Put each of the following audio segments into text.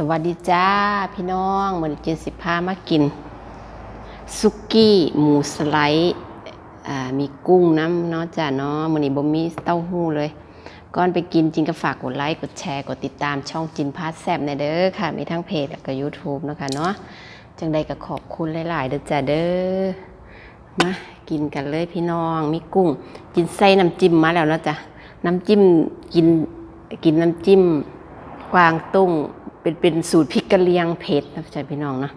สวัสดีจ้าพี่น้องวันนี้เจนสิพามากินซุกี้หมูสไลด์มีกุ้งน้ำเนาะจ้าเนาะวันนี้บ่มีเต้าหู้เลย ก่อนไปกินจินก็ฝากกดไลค์กดแชร์กดติดตามช่องจินพาสแซบในเด้อค่ะ มีทั้งเพจและก็ YouTube เนะคะเนาะจังใดก็ขอบคุณหลาย ๆ เด้อจ้าเด้อมากินกันเลยพี่น้องมีกุ้งกินไส้น้ำจิ้มมาแล้วเนาะจ้ะน้ำจิ้มกินกินน้ำจิ้มกวางตุ้ง เป็นเป็นสูตรพริกกะเหรียงเผ็ดนะจ๊ะพี่น้องเนาะ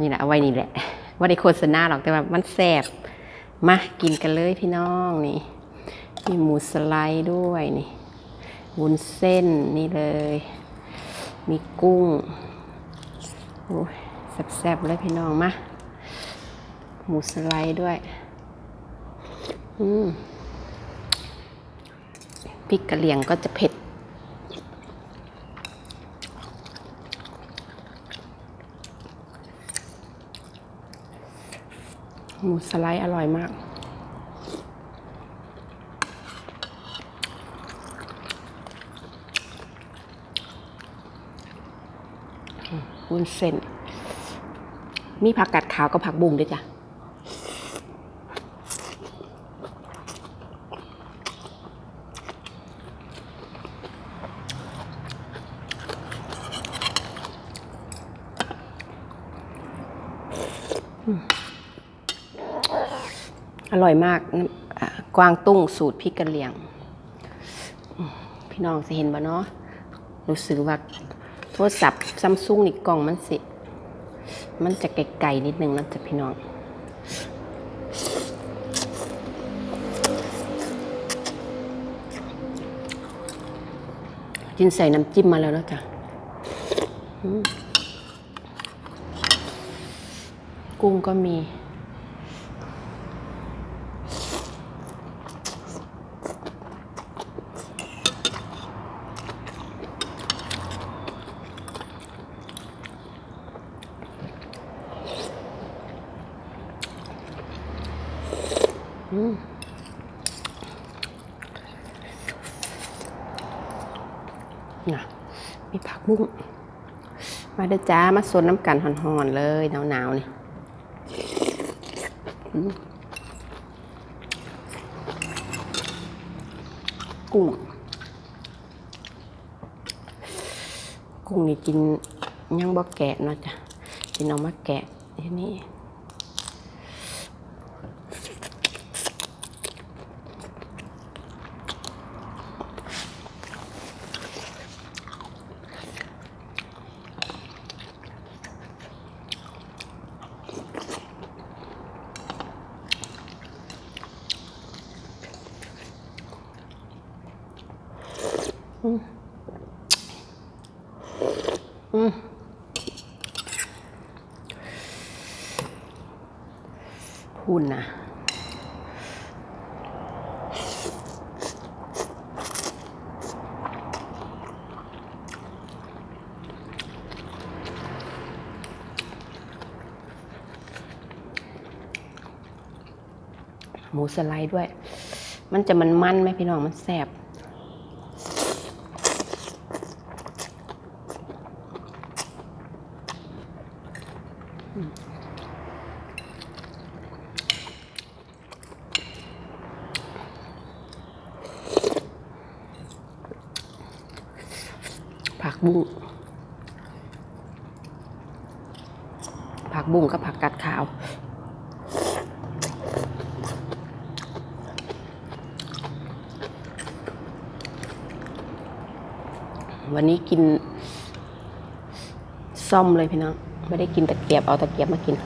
นี่แหละเอาไว้นี่แหละว่าได้โฆษณาหรอกแต่ว่ามันแซ่บมากินกันเลยพี่น้องนี่มีหมูสไลด์ด้วยนี่วุ้นเส้นนี่เลย มีกุ้งโอ้ยแซ่บๆเลยพี่น้องมาหมูสไลด์ด้วยอืมพริกกะเหรี่ยงก็จะเผ็ด หมูสไลด์อร่อยมาก วุ้นเส้น มีผักกัดขาวกับผักบุ้งด้วยจ้ะอ อร่อยมากกวางตุ้งสูตรพริกกะเหรี่ยง พี่น้องจะเห็นบ่เนาะรู้สึกว่าโทรศัพท์ซัมซุงนี่กล่องมันสิ มันจะไกลๆนิดนึงนะจ๊ะพี่น้องจินใส่น้ำจิ้มมาแล้วนะจ้ะกุ้งก็มี น่ะ มีผักบุ้งมาเด้อจ้ามาสนน้ำกันหอนๆเลยหนาวๆนี่กุ้ง กุ้งนี่กินยังบ่แกะเนาะจ้ะกินเอามาแกะทีนี้ พูนนะหมูสไลด์ด้วย มันจะมันมันไหมพี่น้อง มันแซ่บ ผักบุ้งผักบุ้งกับผักกัดขาววันนี้กินซ่อมเลยพี่น้อง ไม่ได้กินตะเกียบ เอาตะเกียบมากิน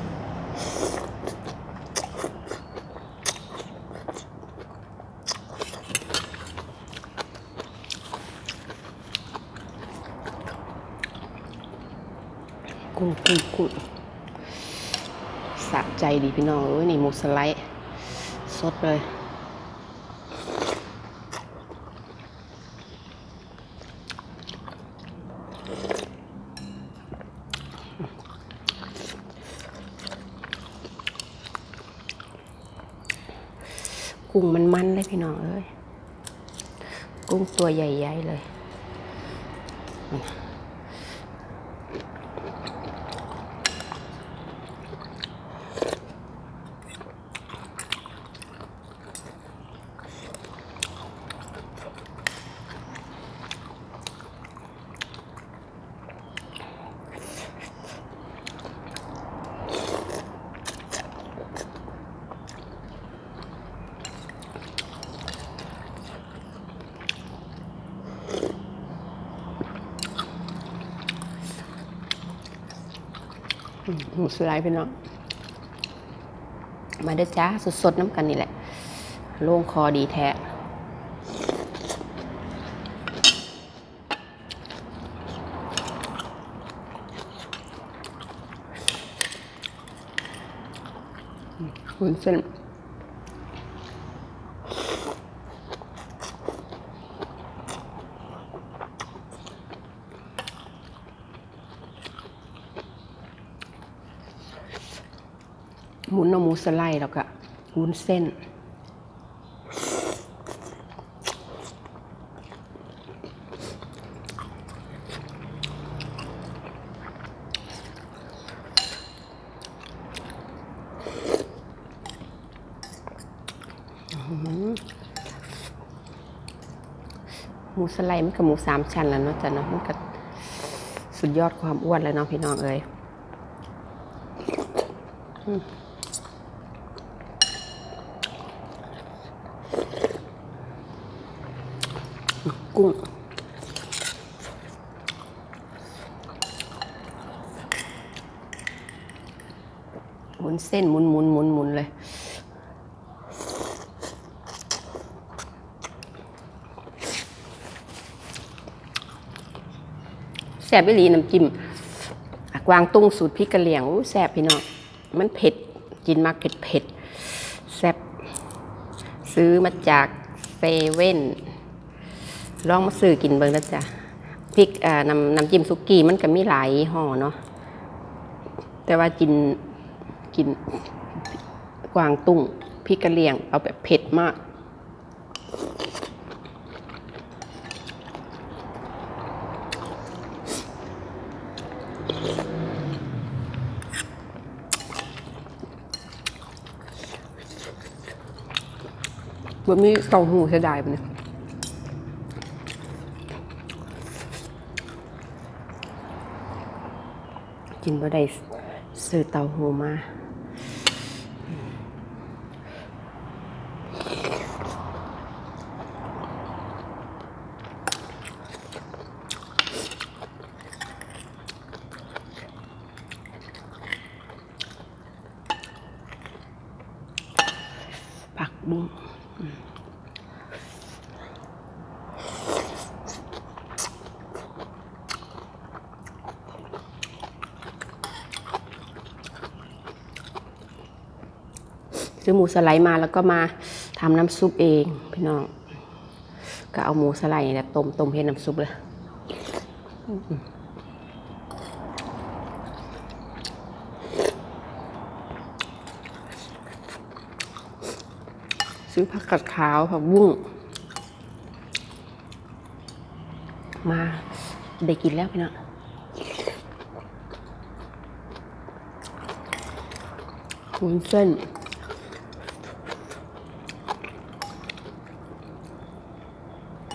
กุ้งกุ้งกุ้งสะใจดีพี่น้องเอ้ยนี่หมูสไลด์ สดเลย กุ้งมันมันเลยพี่น้องเอ้ย กุ้งตัวใหญ่ ๆ เลย หมูสไลด์พี่น้อง มาเด้อจ้าสดๆน้ำกันนี่แหละ โล่งคอดีแท้คุณเส้น หมุนเอาหมูสไลด์แล้วก็วุ้นเส้น หมูสไลด์มันกับหมูสามชั้นแล้วเนาะจ้ะเนาะมันก็สุดยอดความอ้วนแล้วเนาะพี่น้องเอ้ยอื กุ้งหมุนเส้นหมุนหมุนหมุนหมุนเลยแซ่บวิลีน้ำจิ้มกวางตุ้งสูตรพริกกะเหรี่ยงอู้แซ่บพี่น้องมันเผ็ดกินมากเผ็ดเผ็ด ซื้อมาจากเซเว่นลองมาซื้อกินเบิ่งนะจ๊ะพริกอ่าน้ำน้ำจิ้มซุกี้มันก็มีหลายห่อเนาะแต่ว่ากินกินกวางตุ้งพริกกะเหรี่ยงเอาแบบเผ็ดมาก ว่ามีเต้าหู้เสียดายปะเนี่ยกินบ่ได้ซื้อเต้าหู้มา ผักบุ้ง ซื้อหมูสไลด์มาแล้วก็มาทำน้ำซุปเองพี่น้อง ก็เอาหมูสไลด์เนี่ยต้มต้มให้น้ำซุปเลยซื้อผักกัดขาวผักบุ้งมาได้กินแล้วพี่น้องวุ้นเส้น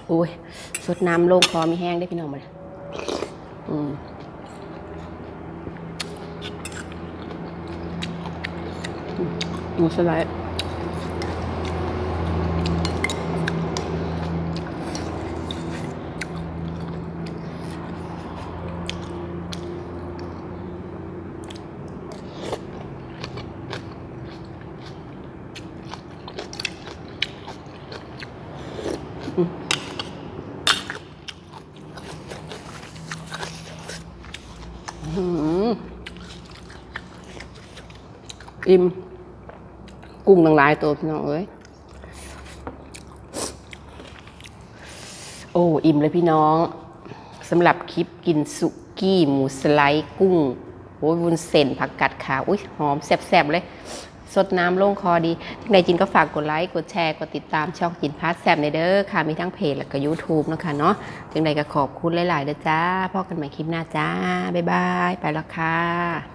โอ้ยสดน้ำลงคอมีแห้งได้พี่น้องมาเลยอืมหมูสไลด์ อิ่ม กุ้งตั้งหลายตัวพี่น้องเอ้ย โอ้ อิ่มเลยพี่น้องสำหรับคลิปกินสุกี้ หมูสไลด์กุ้งโอ้ยวุ้นเส้นผักกัดขาวอุ้ยหอมแซ่บๆเลย สดน้ำลงคอดีทั้งในจินก็ฝากกดไลค์ กดแชร์ กดติดตามช่องจินพาร์ทแซบในเด้อค่ะ มีทั้งเพจและก็ YouTube นะคะเนาะจังใดก็ขอบคุณหลายๆเด้อจ้าพบกันใหม่คลิปหน้าจ้า บ๊ายบาย ไปแล้วค่ะ